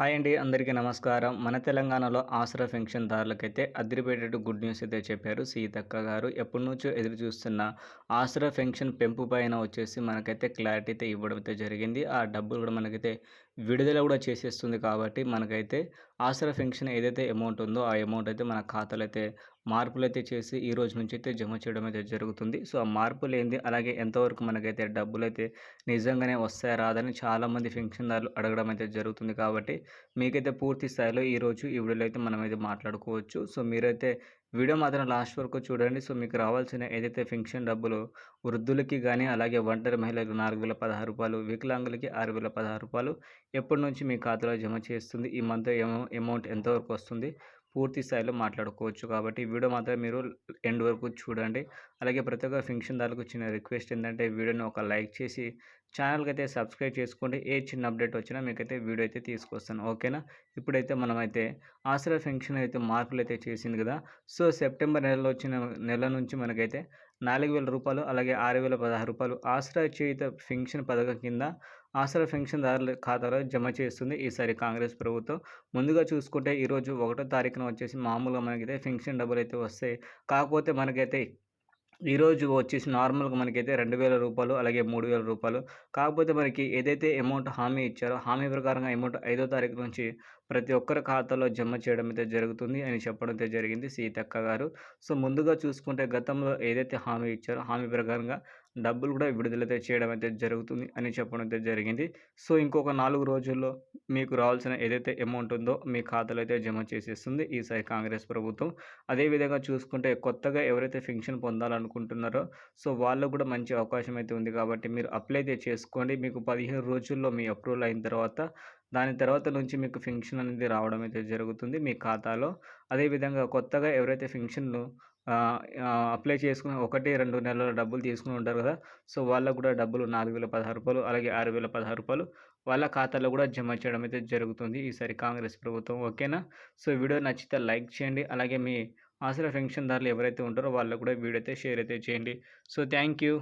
Hi అండి అందరికీ నమస్కారం. మన తెలంగాణలో ఆసరా పెన్షన్దారులకైతే అదిరిపోయేటట్టు గుడ్ న్యూస్ అయితే చెప్పారు సీతక్క గారు. ఎప్పటి నుంచో ఎదురు చూస్తున్న ఆసరా పెన్షన్ పెంపు పైన వచ్చేసి మనకైతే క్లారిటీ అయితే ఇవ్వడం అయితే జరిగింది. ఆ డబ్బులు కూడా మనకైతే విడుదల కూడా చేసేస్తుంది కాబట్టి మనకైతే ఆసరా పెన్షన్ ఏదైతే అమౌంట్ ఉందో ఆ అమౌంట్ అయితే మన ఖాతాలో అయితే మార్పులు అయితే చేసి ఈ రోజు నుంచి అయితే జమ చేయడం అయితే జరుగుతుంది. సో ఆ మార్పులు ఏంది అలాగే ఎంతవరకు మనకైతే డబ్బులు అయితే నిజంగానే వస్తాయా? రాదని చాలామంది పెన్షన్దారులు అడగడం అయితే జరుగుతుంది కాబట్టి మీకైతే పూర్తి స్థాయిలో ఈరోజు ఈ వీడియోలో అయితే మనం అయితే మాట్లాడుకోవచ్చు. సో మీరైతే వీడియో మాత్రం లాస్ట్ వరకు చూడండి. సో మీకు రావాల్సిన ఏదైతే ఫింక్షన్ డబ్బులు వృద్ధులకి కానీ అలాగే ఒంటరి మహిళలకు నాలుగు వేల పదహారు రూపాయలు వికలాంగులకి ఆరు వేల పదహారు రూపాయలు ఎప్పటి నుంచి మీ ఖాతాలో జమ చేస్తుంది? ఈ మంత్ అమౌంట్ ఎంతవరకు వస్తుంది? పూర్తి స్థాయిలో మాట్లాడుకోవచ్చు. కాబట్టి వీడియో మాత్రం మీరు ఎండ్ వరకు చూడండి. అలాగే ప్రతి ఒక్క ఫంక్షన్దారులకు చిన్న రిక్వెస్ట్ ఏంటంటే వీడియోని ఒక లైక్ చేసి ఛానల్కి అయితే సబ్స్క్రైబ్ చేసుకోండి ఏ చిన్న అప్డేట్ వచ్చినా మీకైతే వీడియో అయితే తీసుకొస్తాను. ఓకేనా? ఇప్పుడైతే మనమైతే ఆసరా ఫంక్షన్ అయితే మార్పులు అయితే చేసింది కదా. సో సెప్టెంబర్ నెలలో వచ్చిన నెల నుంచి మనకైతే నాలుగు వేల రూపాయలు అలాగే ఆరు వేల పదహారు రూపాయలు ఆసరా చేయుత పెన్షన్ పథకం కింద ఆసరా పెన్షన్దారుల ఖాతాలో జమ చేస్తుంది ఈసారి కాంగ్రెస్ ప్రభుత్వం. ముందుగా చూసుకుంటే ఈరోజు ఒకటో తారీఖున వచ్చేసి మామూలుగా మనకైతే పెన్షన్ డబ్బులు అయితే వస్తాయి. కాకపోతే మనకైతే ఈరోజు వచ్చేసి నార్మల్గా మనకైతే రెండు వేల రూపాయలు అలాగే మూడు వేల రూపాయలు. కాకపోతే మనకి ఏదైతే అమౌంట్ హామీ ఇచ్చారో హామీ ప్రకారంగా అమౌంట్ ఐదో తారీఖు నుంచి ప్రతి ఒక్కరి ఖాతాలో జమ చేయడం అయితే జరుగుతుంది అని చెప్పడం అయితే జరిగింది సీతక్క గారు. సో ముందుగా చూసుకుంటే గతంలో ఏదైతే హామీ ఇచ్చారో హామీ ప్రకారంగా డబ్బులు కూడా విడుదలైతే చేయడం అయితే జరుగుతుంది అని చెప్పడం అయితే జరిగింది. సో ఇంకొక నాలుగు రోజుల్లో మీకు రావాల్సిన ఏదైతే అమౌంట్ ఉందో మీ ఖాతాలో అయితే జమ చేసేస్తుంది ఈసారి కాంగ్రెస్ ప్రభుత్వం. అదేవిధంగా చూసుకుంటే కొత్తగా ఎవరైతే పెన్షన్ పొందాలనుకుంటున్నారో సో వాళ్ళకు కూడా మంచి అవకాశం అయితే ఉంది కాబట్టి మీరు అప్లై అయితే చేసుకోండి. మీకు పదిహేను రోజుల్లో మీ అప్రూవల్ అయిన తర్వాత దాని తర్వాత నుంచి మీకు ఫింక్షన్ అనేది రావడం అయితే జరుగుతుంది మీ ఖాతాలో. అదేవిధంగా కొత్తగా ఎవరైతే ఫింక్షన్లు అప్లై చేసుకుని ఒకటి రెండు నెలల డబ్బులు తీసుకుని ఉంటారు కదా! సో వాళ్ళకు కూడా డబ్బులు నాలుగు వేల పదహారు రూపాయలు అలాగే ఆరు వేల పదహారు రూపాయలు వాళ్ళ ఖాతాలో కూడా జమ చేయడం అయితే జరుగుతుంది ఈసారి కాంగ్రెస్ ప్రభుత్వం. ఓకేనా? సో వీడియో నచ్చితే లైక్ చేయండి. అలాగే మీ ఆసరా పెన్షన్దారులు ఎవరైతే ఉంటారో వాళ్ళకు కూడా వీడియో అయితే షేర్ అయితే చేయండి. So thank you.